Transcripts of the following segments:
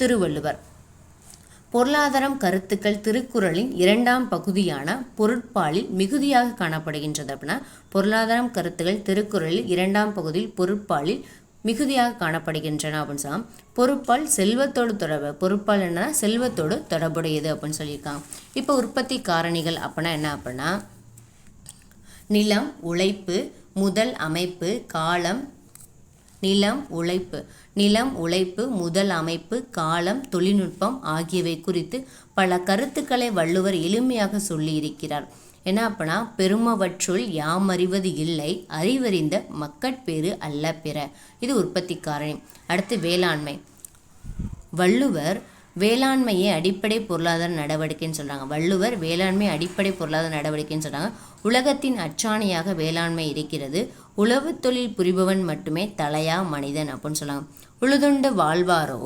திருவள்ளுவர். பொருளாதாரம் கருத்துக்கள் திருக்குறளின் இரண்டாம் பகுதியான பொருட்பாலில் மிகுதியாக காணப்படுகின்றது அப்படின்னா பொருளாதாரம் கருத்துக்கள் திருக்குறளில் இரண்டாம் பகுதியில் பொருட்பாலில் மிகுதியாக காணப்படுகின்றன அப்படின்னு சொல்லலாம் பொறுப்பால் செல்வத்தோடு தொடர்பு பொறுப்பால் என்ன செல்வத்தோடு தொடர்புடையது அப்படின்னு சொல்லியிருக்காங்க. இப்போ உற்பத்தி காரணிகள் அப்படின்னா என்ன அப்படின்னா நிலம் உழைப்பு முதல் அமைப்பு காலம் நிலம் உழைப்பு. நிலம் உழைப்பு முதல் அமைப்பு காலம் தொழில்நுட்பம் ஆகியவை குறித்து பல கருத்துக்களை வள்ளுவர் எளிமையாக சொல்லியிருக்கிறார். என்ன அப்பனா பெருமவற்றுள் யாம் அறிவது இல்லை அறிவறிந்த மக்கட்பேறு அல்ல பிற. இது உற்பத்தி காரணி அடுத்து வேளாண்மை. வள்ளுவர் வேளாண்மையை அடிப்படை பொருளாதார நடவடிக்கைன்னு சொல்கிறாங்க வள்ளுவர் வேளாண்மை அடிப்படை பொருளாதார நடவடிக்கைன்னு சொல்கிறாங்க உலகத்தின் அச்சாணியாக வேளாண்மை இருக்கிறது. உழவு தொழில் புரிபவன் மட்டுமே தலையா மனிதன் அப்படின்னு சொல்லலாம் உழுதுண்டு வாழ்வாரோ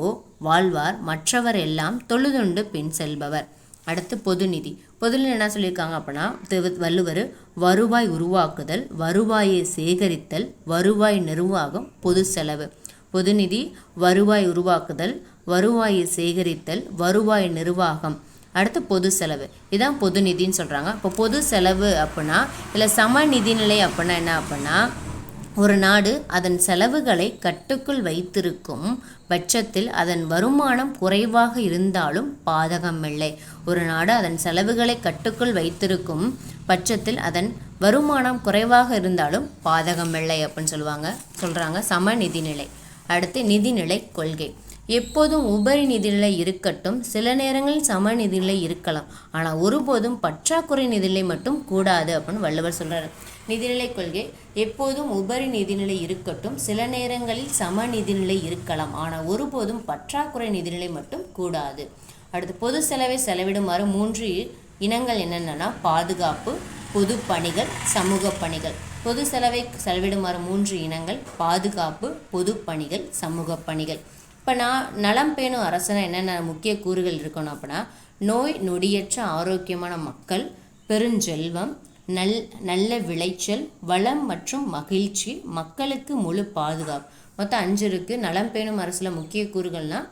வாழ்வார் மற்றவர் எல்லாம் தொழுதுண்டு பின் செல்பவர். அடுத்து பொதுநிதி பொதுநிதி என்ன சொல்லியிருக்காங்க அப்படின்னா வள்ளுவர் வருவாய் உருவாக்குதல் வருவாயை சேகரித்தல் வருவாய் நிர்வாகம் பொது செலவு. பொதுநிதி வருவாய் உருவாக்குதல் வருவாயை சேகரித்தல் வருவாய் நிர்வாகம். அடுத்து பொது செலவு. இதுதான் பொது நிதின்னு சொல்கிறாங்க இப்போ பொது செலவு அப்படின்னா இல்லை சம நிதிநிலை அப்படின்னா என்ன அப்படின்னா ஒரு நாடு அதன் செலவுகளை கட்டுக்குள் வைத்திருக்கும் பட்சத்தில் அதன் வருமானம் குறைவாக இருந்தாலும் பாதகமில்லை ஒரு நாடு அதன் செலவுகளை கட்டுக்குள் வைத்திருக்கும் பட்சத்தில் அதன் வருமானம் குறைவாக இருந்தாலும் பாதகமில்லை அப்படின்னு சொல்லுவாங்க. சொல்கிறாங்க சம நிதிநிலை. அடுத்து நிதிநிலை கொள்கை. எப்போதும் உபரி நிதியில் இருக்கட்டும் சில நேரங்களில் சம நிதிநிலை இருக்கலாம். ஆனால் ஒருபோதும் பற்றாக்குறை நிதிநிலை மட்டும் கூடாது அப்படின்னு வள்ளுவர் சொல்கிறார் நிதிநிலை கொள்கை எப்போதும் உபரி நிதிநிலை இருக்கட்டும் சில நேரங்களில் சம நிதிநிலை இருக்கலாம். ஆனால் ஒருபோதும் பற்றாக்குறை நிதிநிலை மட்டும் கூடாது. அடுத்து பொது செலவை செலவிடுமாறு மூன்று இனங்கள் என்னென்னா பாதுகாப்பு பொது பணிகள் சமூக பணிகள். பொது செலவை செலவிடுமாறு மூன்று இனங்கள் பாதுகாப்பு பொது பணிகள் சமூக பணிகள். இப்போ நான் நலம் பேணும் அரசனை என்னென்ன முக்கிய கூறுகள் இருக்கணும் அப்படின்னா நோய் நொடியற்ற ஆரோக்கியமான மக்கள் பெருஞ்செல்வம் நல் நல்ல விளைச்சல் வளம் மற்றும் மகிழ்ச்சி மக்களுக்கு முழு பாதுகாப்பு. மொத்தம் அஞ்சு இருக்குது நலம் பேணும் அரசில் முக்கிய கூறுகள்னால்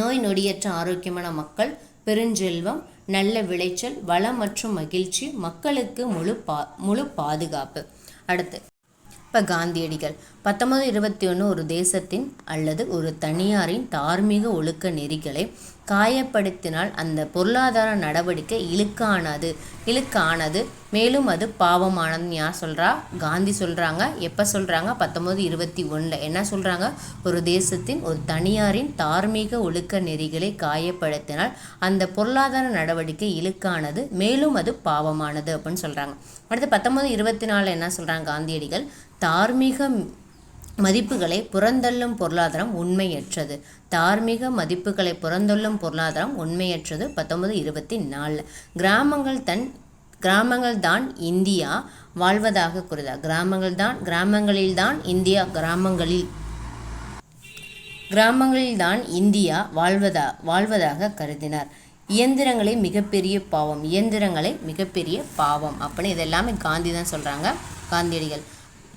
நோய் நொடியற்ற ஆரோக்கியமான மக்கள் பெருஞ்செல்வம் நல்ல விளைச்சல் வளம் மற்றும் மகிழ்ச்சி மக்களுக்கு முழு பா முழு பாதுகாப்பு. அடுத்து இப்போ காந்தியடிகள் பத்தொன்பது இருபத்தி ஒன்று ஒரு தேசத்தின் அல்லது ஒரு தனியாரின் தார்மீக ஒழுக்க நெறிகளை காயப்படுத்தினால் அந்த பொருளாதார நடவடிக்கை இழுக்கானது இழுக்கானது. மேலும் அது பாவமானதுன்னு யார் சொல்கிறா காந்தி சொல்கிறாங்க எப்போ சொல்கிறாங்க பத்தொன்பது இருபத்தி ஒன்றில் என்ன சொல்கிறாங்க ஒரு தேசத்தின் ஒரு தனியாரின் தார்மீக ஒழுக்க நெறிகளை காயப்படுத்தினால் அந்த பொருளாதார நடவடிக்கை இழுக்கானது மேலும் அது பாவமானது அப்படின்னு சொல்கிறாங்க அடுத்து பத்தொன்பது இருபத்தி நாலில் என்ன சொல்கிறாங்க காந்தியடிகள்? தார்மீக மதிப்புகளை புறந்தள்ளும் பொருளாதாரம் உண்மையற்றது. தார்மீக மதிப்புகளை புறந்தொள்ளும் பொருளாதாரம் உண்மையற்றது. பத்தொன்பது இருபத்தி நாலில் கிராமங்கள் தன் கிராமங்கள் தான் இந்தியா வாழ்வதாக கூறுதார் கிராமங்கள் தான் கிராமங்களில்தான் இந்தியா கிராமங்களில் கிராமங்களில்தான் இந்தியா வாழ்வதா வாழ்வதாக கருதினார். இயந்திரங்களை மிகப்பெரிய பாவம். இயந்திரங்களை மிகப்பெரிய பாவம் அப்படின்னு இதெல்லாமே காந்தி தான் சொல்கிறாங்க காந்தியடிகள்.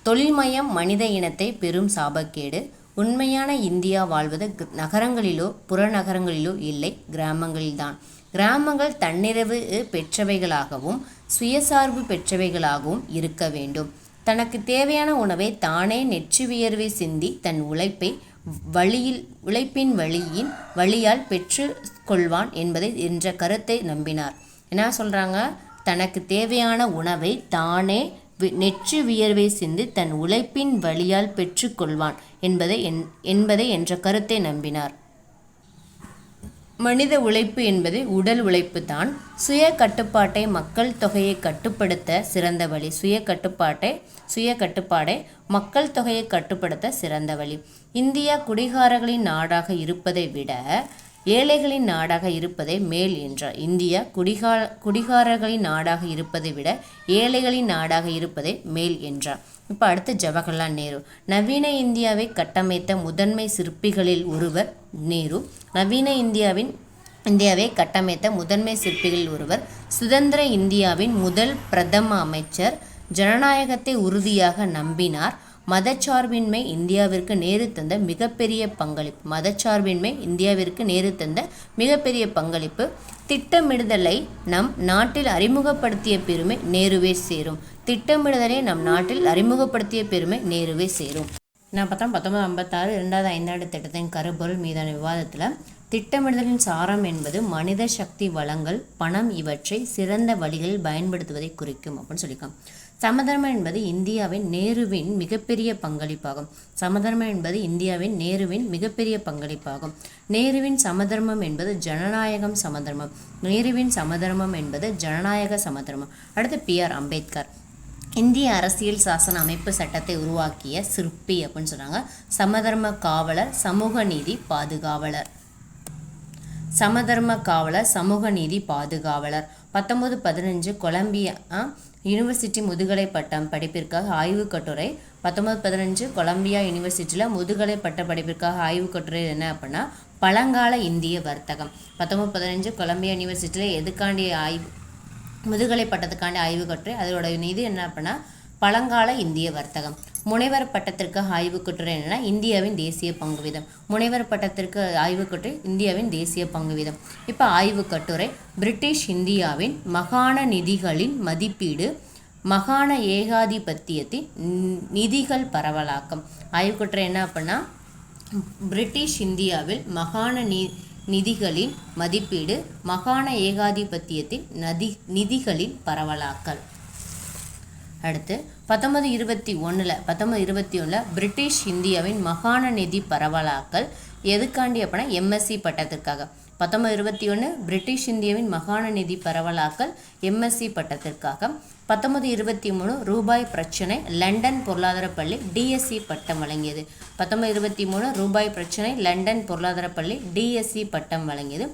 தொழில்மயம் மனித இனத்தை பெரும் சாபக்கேடு. உண்மையான இந்தியா வாழ்வது நகரங்களிலோ புறநகரங்களிலோ இல்லை கிராமங்களில்தான். கிராமங்கள் தன்னிறைவு பெற்றவைகளாகவும் சுயசார்பு பெற்றவைகளாகவும் இருக்க வேண்டும். தனக்கு தேவையான உணவை தானே நெற்றி வியர்வை சிந்தி தன் உழைப்பை வழியில் உழைப்பின் வழியின் வழியால் பெற்று கொள்வான் என்பதை என்ற கருத்தை நம்பினார். என்ன சொல்கிறாங்க தனக்கு தேவையான உணவை தானே நெற்றி வியர்வை சிந்தி தன் உழைப்பின் வழியால் பெற்றுக்கொள்வான் என்பதை என்- என்பதை என்ற கருத்தை நம்பினார். மனித உழைப்பு என்பது உடல் உழைப்பு தான். சுய கட்டுப்பாட்டை மக்கள் தொகையை கட்டுப்படுத்த சிறந்த வழி. சுய கட்டுப்பாட்டை சுய கட்டுப்பாடை மக்கள் தொகையை கட்டுப்படுத்த சிறந்த வழி. இந்தியா குடிகாரர்களின் நாடாக இருப்பதை விட ஏழைகளின் நாடாக இருப்பதே மேல் என்றார் இந்தியா குடிகா குடிகாரர்களின் நாடாக இருப்பதை விட ஏழைகளின் நாடாக இருப்பதே மேல் என்றார் இப்போ அடுத்து ஜவஹர்லால் நேரு. நவீன இந்தியாவை கட்டமைத்த முதன்மை சிற்பிகளில் ஒருவர் நேரு. நவீன இந்தியாவின் இந்தியாவை கட்டமைத்த முதன்மை சிற்பிகளில் ஒருவர் சுதந்திர இந்தியாவின் முதல் பிரதம அமைச்சர். ஜனநாயகத்தை உறுதியாக நம்பினார். மதச்சார்பின்மை இந்தியாவிற்கு நேரு தந்த மிகப்பெரிய பங்களிப்பு. மதச்சார்பின்மை இந்தியாவிற்கு நேரு தந்த மிகப்பெரிய பங்களிப்பு. திட்டமிடுதலை நம் நாட்டில் அறிமுகப்படுத்திய பெருமை நேருவே சேரும். திட்டமிடுதலை நம் நாட்டில் அறிமுகப்படுத்திய பெருமை நேருவே சேரும். நான் பார்த்தா பத்தொன்பது ஐம்பத்தாறு இரண்டாவது ஐந்தாண்டு திட்டத்தின் கருப்பொருள் மீதான விவாதத்தில் திட்டமிடுதலின் சாரம் என்பது மனித சக்தி வளங்கள் பணம் இவற்றை சிறந்த வழிகளில் பயன்படுத்துவதை குறிக்கும் அப்படின்னு சொல்லியிருக்கான் சமதர்மம் என்பது இந்தியாவின் நேருவின் மிகப்பெரிய பங்களிப்பாகும். சமதர்மம் என்பது இந்தியாவின் நேருவின் மிகப்பெரிய பங்களிப்பாகும். நேருவின் சமதர்மம் என்பது ஜனநாயகம் சமதர்மம். நேருவின் சமதர்மம் என்பது ஜனநாயக சமதர்மம். அடுத்து பி ஆர் அம்பேத்கர். இந்திய அரசியல் சாசன அமைப்பு சட்டத்தை உருவாக்கிய சிற்பி அப்படின்னு சொன்னாங்க. சமதர்ம காவலர் சமூக நீதி பாதுகாவலர். சமதர்ம காவலர் சமூக நீதி பாதுகாவலர். பத்தொன்பது பதினஞ்சு கொலம்பியா யூனிவர்சிட்டி முதுகலை பட்டம் படிப்பிற்காக ஆய்வுக் கட்டுரை. பத்தொன்பது பதினஞ்சு கொலம்பியா யூனிவர்சிட்டியில் முதுகலை பட்ட படிப்பிற்காக ஆய்வுக் கட்டுரை என்ன அப்படின்னா பழங்கால இந்திய வர்த்தகம். பத்தொன்பது பதினஞ்சு கொலம்பியா யூனிவர்சிட்டியில் எதுக்காண்டி ஆய்வு முதுகலை பட்டத்துக்காண்டி ஆய்வு கட்டுரை அதோட இது என்ன அப்படின்னா பழங்கால இந்திய வர்த்தகம். முனைவர் பட்டத்திற்கு ஆய்வு கட்டுரை என்னன்னா இந்தியாவின் தேசிய பங்கு வீதம். முனைவர் பட்டத்திற்கு ஆய்வு கட்டுரை இந்தியாவின் தேசிய பங்கு வீதம். இப்போ ஆய்வு கட்டுரை பிரிட்டிஷ் இந்தியாவின் மகாண நிதிகளின் மதிப்பீடு மகாண ஏகாதிபத்தியத்தின் நி- நிதிகள் பரவலாக்கம். ஆய்வு கட்டுரை என்ன அப்படின்னா பிரிட்டிஷ் இந்தியாவில் மகாண நி நிதிகளின் மதிப்பீடு மகாண ஏகாதிபத்தியத்தின் நதி நிதிகளின் பரவலாக்கல். அடுத்து பத்தொன்பது இருபத்தி ஒன்றில் பத்தொன்பது இருபத்தி ஒன்றில் பிரிட்டிஷ் இந்தியாவின் மகாண நிதி பரவலாக்கல் எதுக்காண்டி அப்படின்னா எம்எஸ்சி பட்டத்திற்காக. பத்தொன்பது இருபத்தி ஒன்று பிரிட்டிஷ் இந்தியாவின் மகாண நிதி பரவலாக்கல் எம்எஸ்சி பட்டத்திற்காக. பத்தொன்பது இருபத்தி மூணு ரூபாய் பிரச்சனை லண்டன் பொருளாதார பள்ளி டிஎஸ்சி பட்டம் வழங்கியது. பத்தொன்பது இருபத்தி மூணு ரூபாய் பிரச்சனை லண்டன் பொருளாதார பள்ளி டிஎஸ்சி பட்டம் வழங்கியது.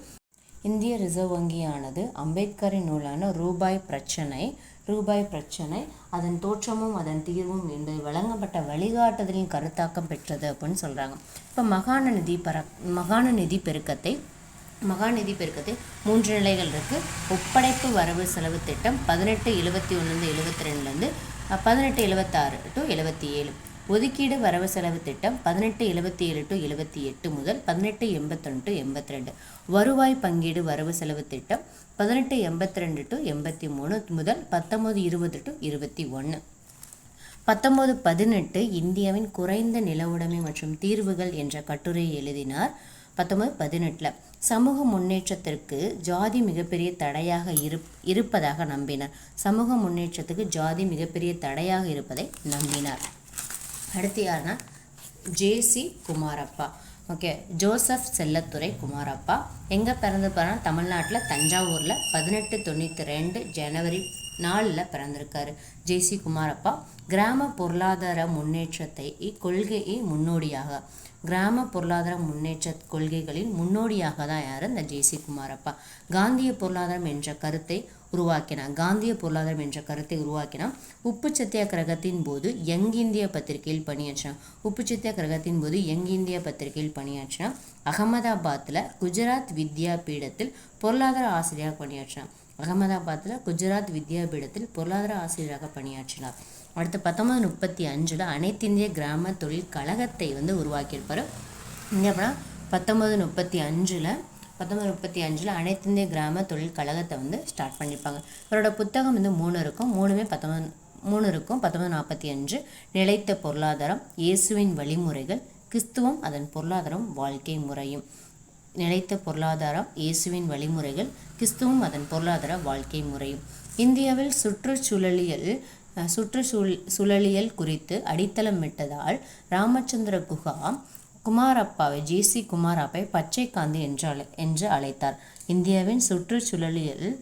இந்திய ரிசர்வ் வங்கியானது அம்பேத்கரின் நூலான ரூபாய் பிரச்சனை ரூபாய் பிரச்சனை அதன் தோற்றமும் அதன் தீர்வும் என்பது வழங்கப்பட்ட வழிகாட்டுதலின் கருத்தாக்கம் பெற்றது அப்படின்னு சொல்கிறாங்க இப்போ மகாண நிதி பர மகாண நிதி பெருக்கத்தை மகாநிதி பெருக்கத்தை மூன்று நிலைகள் இருக்குது ஒப்படைப்பு வரவு செலவு திட்டம் பதினெட்டு எழுபத்தி ஒன்றுலேருந்து எழுபத்தி ரெண்டுலேருந்து பதினெட்டு எழுபத்தாறு டு எழுபத்தி ஏழு. ஒதுக்கீடு வரவு செலவு திட்டம் பதினெட்டு எழுபத்தி ஏழு டு எழுபத்தி எட்டு முதல் பதினெட்டு எண்பத்தொன்று டு எண்பத்தி ரெண்டு வருவாய் பங்கீடு வரவு செலவு திட்டம் பதினெட்டு எண்பத்தி ரெண்டு டு எண்பத்தி மூணு முதல் பத்தொம்போது இருபது டு இருபத்தி ஒன்று பத்தொம்போது பதினெட்டு இந்தியாவின் குறைந்த நிலவுடைமை மற்றும் தீர்வுகள் என்ற கட்டுரையை எழுதினார் பத்தொம்பது பதினெட்டில். சமூக முன்னேற்றத்திற்கு ஜாதி மிகப்பெரிய தடையாக இரு இருப்பதாக நம்பினார். சமூக முன்னேற்றத்துக்கு ஜாதி மிகப்பெரிய தடையாக இருப்பதை நம்பினார். அடுத்து யாருன்னா J C Kumarappa. Okay Joseph Chelladurai Kumarappa. எங்கே பிறந்து பாருன்னா தமிழ்நாட்டில் தஞ்சாவூரில் பதினெட்டு தொண்ணூற்றி ரெண்டு ஜனவரி நாலில் பிறந்திருக்காரு. ஜேசி குமாரப்பா. கிராம பொருளாதார முன்னேற்றத்தை இக்கொள்கையை முன்னோடியாக. கிராம பொருளாதார முன்னேற்ற கொள்கைகளின் முன்னோடியாக தான் யார்? இந்த ஜேசி குமாரப்பா. காந்திய பொருளாதாரம் என்ற கருத்தை உருவாக்கினார் காந்திய பொருளாதாரம் என்ற கருத்தை உருவாக்கினார் உப்பு சத்தியாகிரகத்தின் போது யங் இந்திய பத்திரிகையில் பணியாற்றினார் உப்பு சத்தியாகிரகத்தின் போது யங் இந்திய பத்திரிகையில் பணியாற்றினார் அகமதாபாத்தில் குஜராத் வித்யாபீடத்தில் பொருளாதார ஆசிரியராக பணியாற்றினார் அகமதாபாத்தில் குஜராத் வித்யாபீடத்தில் பொருளாதார ஆசிரியராக பணியாற்றினார். அடுத்து பத்தொம்பது முப்பத்தி அஞ்சில் அனைத்திந்திய கிராம தொழில் கழகத்தை வந்து உருவாக்கியிருப்பார். இங்கே அப்படின்னா பத்தொம்பது முப்பத்தி அஞ்சில் பத்தொன்பது முப்பத்தி அஞ்சில் அனைத்திந்திய கிராம தொழில் கழகத்தை வந்து ஸ்டார்ட் பண்ணியிருப்பாங்க. இவரோட புத்தகம் வந்து மூணு இருக்கும். மூணுமே பத்தொம்பது மூணு இருக்கும். பத்தொம்பது நாற்பத்தி அஞ்சு நிலைத்த பொருளாதாரம் இயேசுவின் வழிமுறைகள் கிறிஸ்துவம் அதன் பொருளாதாரம் வாழ்க்கை முறையும். நிலைத்த பொருளாதாரம் இயேசுவின் வழிமுறைகள் கிறிஸ்துவம் அதன் பொருளாதார வாழ்க்கை முறையும். இந்தியாவில் சுற்றுச்சூழலியல் சுற்றுச்சூழ் சூழலியல் குறித்து அடித்தளமிட்டதால் ராமச்சந்திர குஹா குமாரப்பாவை ஜேசி குமாரப்பாவை பச்சை காந்தி என்று அழை என்று அழைத்தார். இந்தியாவின் சுற்றுச்சூழலியல்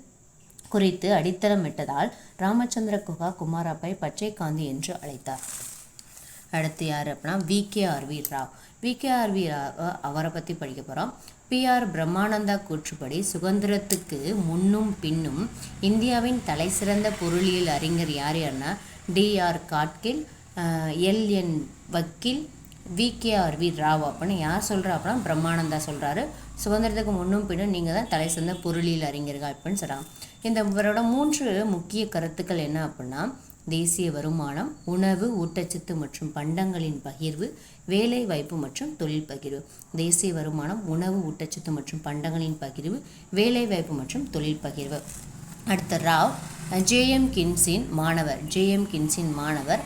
குறித்து அடித்தளமிட்டதால் ராமச்சந்திர குஹா குமாரப்பாவை பச்சை காந்தி என்று அழைத்தார். அடுத்து யார் அப்படின்னா விகேஆர்வி ராவ் விகேஆர்வி ராவ் அவரை பற்றி படிக்க போகிறோம் பிஆர் பிரம்மானந்தா கூற்றுப்படி சுதந்திரத்துக்கு முன்னும் பின்னும் இந்தியாவின் தலைசிறந்த பொருளியல் அறிஞர் யார் யாருன்னா டிஆர் காட்கில் எல் என் வக்கீல் விகேஆர்வி ராவ் அப்படின்னு யார் சொல்கிறா அப்படின்னா பிரம்மானந்தா சொல்கிறாரு சுதந்திரத்துக்கு முன்னும் பின்னும் நீங்கள் தான் தலை சிறந்த பொருளியல் அறிஞர்கள் அப்படின்னு சொல்கிறாங்க இந்த இவரோட மூன்று முக்கிய கருத்துக்கள் என்ன அப்படின்னா தேசிய வருமானம் உணவு ஊட்டச்சத்து மற்றும் பண்டங்களின் பகிர்வு வேலை வாய்ப்பு மற்றும் தொழில் பகிர்வு தேசிய வருமானம் உணவு ஊட்டச்சத்து மற்றும் பண்டங்களின் பகிர்வு வேலை வாய்ப்பு மற்றும் தொழில் பகிர்வு. அடுத்த ராவ் ஜேஎம் கின்சின் மாணவர் ஜேஎம் கின்சின் மாணவர்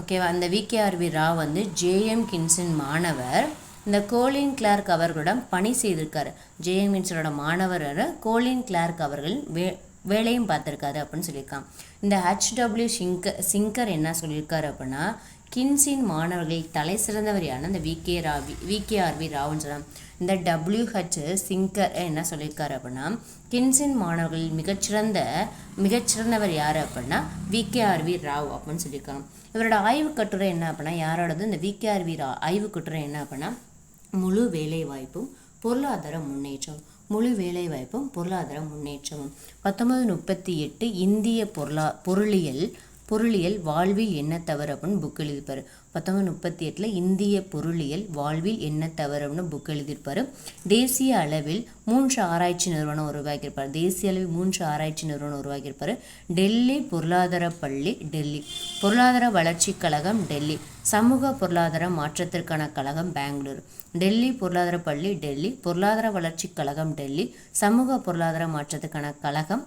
ஓகேவா அந்த விகேஆர்வி ராவ் வந்து ஜேஎம் கின்ஸின் மாணவர். இந்த கோலின் கிளார்க் அவர்களிடம் பணி செய்திருக்கார். ஜேஎம் கின்சனோட மாணவர் கோலின் கிளார்க் அவர்கள் வே வேலையும் பார்த்துருக்காரு அப்படின்னு சொல்லியிருக்கான். இந்த ஹெச்டபிள்யூ சிங்கர் சிங்கர் என்ன சொல்லியிருக்காரு அப்படின்னா கின்சின் மாணவர்களில் தலை சிறந்தவர் யாருன்னா இந்த விகே ராவி விகேஆர்வி ராவ்னு சொல்லலாம் இந்த டபிள்யூஹெச் சிங்கர் என்ன சொல்லியிருக்காரு அப்படின்னா கின்சின் மாணவர்களில் மிகச்சிறந்த மிகச்சிறந்தவர் யார் அப்படின்னா விகேஆர்வி ராவ் அப்படின்னு சொல்லியிருக்காங்க. இவரோட ஆய்வு கட்டுரை என்ன அப்படின்னா யாரோடது? இந்த விகேஆர்வி ரா ஆய்வு கட்டுரை என்ன அப்படின்னா முழு வேலை வாய்ப்பும் பொருளாதார முன்னேற்றம். முழு வேலைவாய்ப்பும் பொருளாதார முன்னேற்றமும். பத்தொன்பது முப்பத்தி எட்டு இந்திய பொருளா பொருளியல் பொருளியல் வாழ்வில் என்ன தவறு அப்படின்னு புக் எழுதியிருப்பாரு. பத்தொன்பது முப்பத்தி எட்டில் இந்திய பொருளியல் வாழ்வில் என்ன தவறு அப்படின்னு புக் எழுதியிருப்பாரு. தேசிய அளவில் மூன்று ஆராய்ச்சி நிறுவனம் உருவாக்கியிருப்பார். தேசிய அளவில் மூன்று ஆராய்ச்சி நிறுவனம் உருவாக்கியிருப்பார். டெல்லி பொருளாதார பள்ளி டெல்லி. பொருளாதார வளர்ச்சிக் கழகம் டெல்லி. சமூக பொருளாதார மாற்றத்திற்கான கழகம் பெங்களூர். டெல்லி பொருளாதார பள்ளி டெல்லி பொருளாதார வளர்ச்சிக் கழகம் டெல்லி சமூக பொருளாதார மாற்றத்துக்கான கழகம்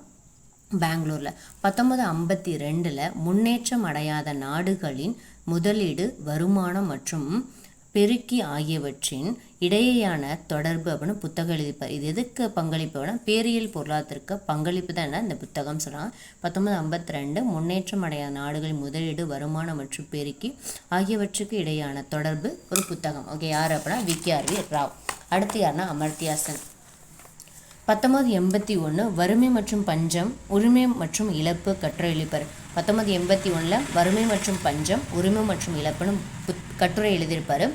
பெங்களூரில். பத்தொன்பது ஐம்பத்தி ரெண்டில் முன்னேற்றம் அடையாத நாடுகளின் முதலீடு வருமானம் மற்றும் பெருக்கி ஆகியவற்றின் இடையேயான தொடர்பு அப்படின்னு புத்தகம் எழுதிப்பார் இது எதுக்கு பங்களிப்பு அப்படின்னா பேரியல் பொருளாதாரத்திற்கு பங்களிப்பு தான் என்ன? இந்த புத்தகம் சொல்கிறாங்க பத்தொன்பது ஐம்பத்தி ரெண்டு முன்னேற்றம் அடையாத நாடுகளின் முதலீடு வருமானம் மற்றும் பெருக்கி ஆகியவற்றுக்கு இடையான தொடர்பு ஒரு புத்தகம். ஓகே யார் அப்படின்னா விகேஆர்வி ராவ். அடுத்து யாருன்னா அமர்த்தியாசன். பத்தொம்பது எண்பத்தி ஒன்று வறுமை மற்றும் பஞ்சம் உரிமை மற்றும் இழப்பு கட்டுரை பத்தொம்பது எண்பத்தி ஒன்றில் வறுமை மற்றும் பஞ்சம் உரிமை மற்றும் இழப்புன்னு புத் கட்டுரை எழுதியிருப்பார்.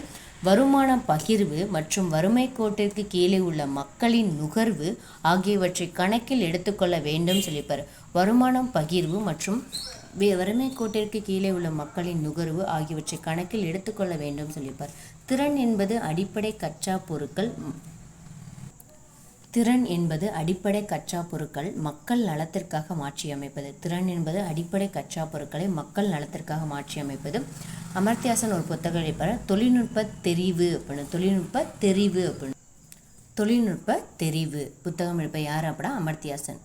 வருமான பகிர்வு மற்றும் வறுமை கோட்டிற்கு கீழே உள்ள மக்களின் நுகர்வு ஆகியவற்றை கணக்கில் எடுத்துக்கொள்ள வேண்டும் சொல்லியிருப்பார். வருமானம் பகிர்வு மற்றும் வறுமை கோட்டிற்கு கீழே உள்ள மக்களின் நுகர்வு ஆகியவற்றை கணக்கில் எடுத்துக்கொள்ள வேண்டும் சொல்லியிருப்பார். திறன் என்பது அடிப்படை கச்சா பொருட்கள் திறன் என்பது அடிப்படை கச்சா பொருட்கள் மக்கள் நலத்திற்காக மாற்றியமைப்பது திறன் என்பது அடிப்படை கச்சா பொருட்களை மக்கள் நலத்திற்காக மாற்றியமைப்பது அமர்த்தியாசன் ஒரு புத்தகம் எழுப்பார் தொழில்நுட்ப தெரிவு அப்படின்னு. தொழில்நுட்ப தெரிவு அப்படின்னு. தொழில்நுட்ப தெரிவு. புத்தகம் எழுப்ப யார் அப்படின்னா அமர்த்தியாசன்.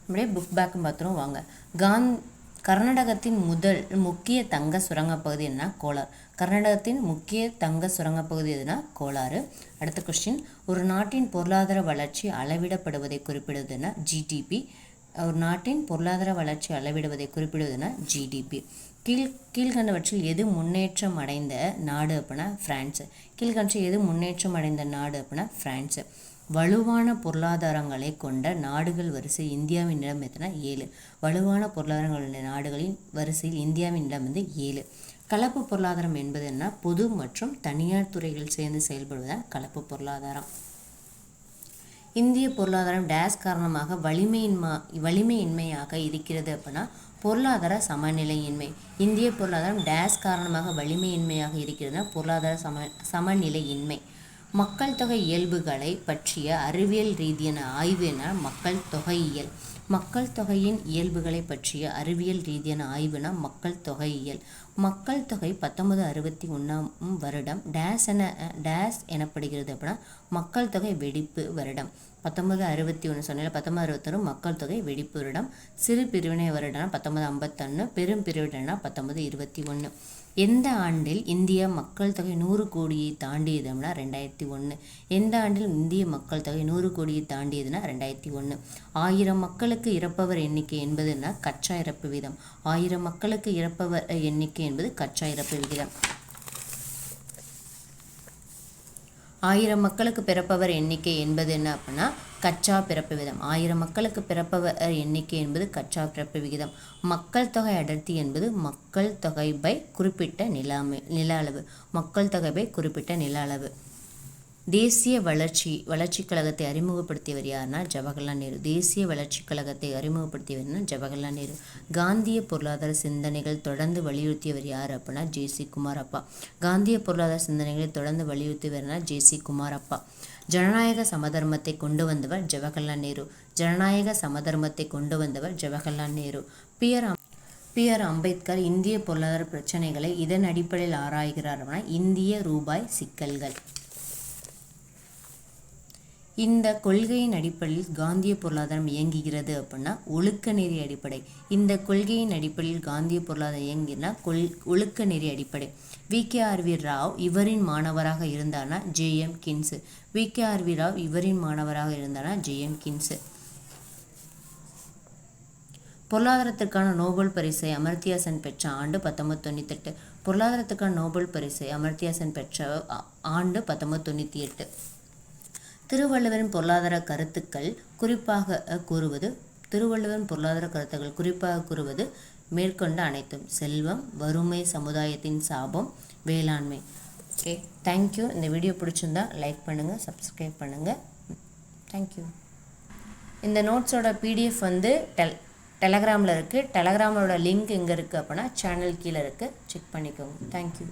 அப்படியே புக் பேக்கும் பார்த்துரும் வாங்க. காந்த் கர்நாடகத்தின் முதல் முக்கிய தங்க சுரங்கப் பகுதி என்ன கோலார் கர்நாடகத்தின் முக்கிய தங்க சுரங்கப் பகுதி எதுனா கோலாறு அடுத்த கொஸ்டின் ஒரு நாட்டின் பொருளாதார வளர்ச்சி அளவிடப்படுவதை குறிப்பிடுவதுன்னா ஜிடிபி ஒரு நாட்டின் பொருளாதார வளர்ச்சி அளவிடுவதை குறிப்பிடுவதுனா ஜிடிபி கீழ் கீழ்கண்டவற்றில் எது முன்னேற்றம் அடைந்த நாடு அப்படின்னா பிரான்ஸ் கீழ்கண்டவற்றில் எது முன்னேற்றம் அடைந்த நாடு அப்படின்னா பிரான்ஸ் வலுவான பொருளாதாரங்களை கொண்ட நாடுகள் வரிசை இந்தியாவின் இடம் எத்தனை ஏழு. வலுவான பொருளாதாரங்கள் உள்ள நாடுகளின் வரிசையில் இந்தியாவின் இடம் வந்து ஏழு. கலப்பு பொருளாதாரம் என்பது என்ன பொது மற்றும் தனியார் துறைகள் சேர்ந்து செயல்படுவதுதான் கலப்பு பொருளாதாரம். இந்திய பொருளாதாரம் டேஸ் காரணமாக வலிமையின்மா வலிமையின்மையாக இருக்கிறது அப்படின்னா பொருளாதார சமநிலையின்மை. இந்திய பொருளாதாரம் டேஸ் காரணமாக வலிமையின்மையாக இருக்கிறதுனா பொருளாதார சம சமநிலையின்மை. மக்கள் தொகை இயல்புகளை பற்றிய அறிவியல் ரீதியான ஆய்வு என மக்கள் தொகையியல் மக்கள் தொகையின் இயல்புகளை பற்றிய அறிவியல் ரீதியான ஆய்வுனா மக்கள் தொகையியல் மக்கள் தொகை பத்தொன்பது அறுபத்தி ஒன்றாம் வருடம் டேஸ் என டேஸ் எனப்படுகிறது அப்படின்னா மக்கள் தொகை வெடிப்பு வருடம். பத்தொன்பது அறுபத்தி ஒன்று சொன்னால் பத்தொன்பது அறுபத்தொன்று மக்கள் தொகை வெடிப்பு வருடம். சிறு பிரிவினை வருடம்னா பத்தொன்பது ஐம்பத்தொன்று பெரும் பிரிவினைனா பத்தொன்பது இருபத்தி ஒன்று எந்த ஆண்டில் இந்திய மக்கள் தொகை நூறு கோடியை தாண்டியதுனா ரெண்டாயிரத்தி ஒன்று எந்த ஆண்டில் இந்திய மக்கள் தொகை நூறு கோடியை தாண்டியதுனா ரெண்டாயிரத்தி ஒன்று ஆயிரம் மக்களுக்கு இறப்பவர் எண்ணிக்கை என்பதுன்னா கச்சா இறப்பு வீதம். ஆயிரம் மக்களுக்கு இறப்பவர் எண்ணிக்கை என்பது கச்சா இறப்பு விகிதம் ஆயிரம் மக்களுக்கு பிறப்பவர் எண்ணிக்கை என்பது என்ன அப்படின்னா கச்சா பிறப்பு விகிதம். ஆயிரம் மக்களுக்கு பிறப்பவர் எண்ணிக்கை என்பது கச்சா பிறப்பு விகிதம். மக்கள் தொகை அடர்த்தி என்பது மக்கள் தொகை பை குறிப்பிட்ட நில நில அளவு. மக்கள் தொகை பை குறிப்பிட்ட நில அளவு. தேசிய வளர்ச்சி வளர்ச்சிக் கழகத்தை அறிமுகப்படுத்தியவர் யாருன்னா ஜவஹர்லால் நேரு. தேசிய வளர்ச்சிக் கழகத்தை அறிமுகப்படுத்தியவர்னா ஜவஹர்லால் நேரு. காந்திய பொருளாதார சிந்தனைகள் தொடர்ந்து வலியுறுத்தியவர் யார் அப்படின்னா ஜேசி குமாரப்பா. காந்திய பொருளாதார சிந்தனைகளை தொடர்ந்து வலியுறுத்தியவர்னா ஜேசி குமாரப்பா. ஜனநாயக சமதர்மத்தை கொண்டு வந்தவர் ஜவஹர்லால் நேரு. ஜனநாயக சமதர்மத்தை கொண்டு வந்தவர் Jawaharlal Nehru. B R B R Ambedkar இந்திய பொருளாதார பிரச்சனைகளை இதன் அடிப்படையில் ஆராய்கிறார் இந்திய ரூபாய் சிக்கல்கள். இந்த கொள்கையின் அடிப்படையில் காந்திய பொருளாதாரம் இயங்குகிறது அப்படின்னா ஒழுக்க நெறி அடிப்படை. இந்த கொள்கையின் அடிப்படையில் காந்திய பொருளாதாரம் இயங்கினா கொள் ஒழுக்க நெறி அடிப்படை. வி. கே. ஆர்வி ராவ் இவரின் மாணவராக இருந்தானா J. M. Keynes V. K. R V Rao இவரின் மாணவராக இருந்தானா ஜே. எம். கின்ஸு பொருளாதாரத்திற்கான நோபல் பரிசை அமர்த்தியாசன் பெற்ற ஆண்டு பத்தொன்பது தொண்ணூத்தெட்டு பொருளாதாரத்துக்கான நோபல் பரிசை அமர்த்தியாசன் பெற்ற ஆண்டு பத்தொம்பது தொண்ணூற்றி எட்டு திருவள்ளுவரின் பொருளாதார கருத்துக்கள் குறிப்பாக கூறுவது திருவள்ளுவரின் பொருளாதார கருத்துக்கள் குறிப்பாக கூறுவது மேற்கொண்ட அனைத்தும். செல்வம் வறுமை சமுதாயத்தின் சாபம் வேளாண்மை. ஓகே தேங்க்யூ இந்த வீடியோ பிடிச்சிருந்தா லைக் பண்ணுங்கள் சப்ஸ்கிரைப் பண்ணுங்கள் தேங்க்யூ இந்த நோட்ஸோட பிடிஎஃப் வந்து டெல் டெலகிராமில் இருக்குது டெலகிராமோட லிங்க் எங்கே இருக்குது அப்படின்னா சேனல் கீழே இருக்குது செக் பண்ணிக்கோங்க. தேங்க்யூ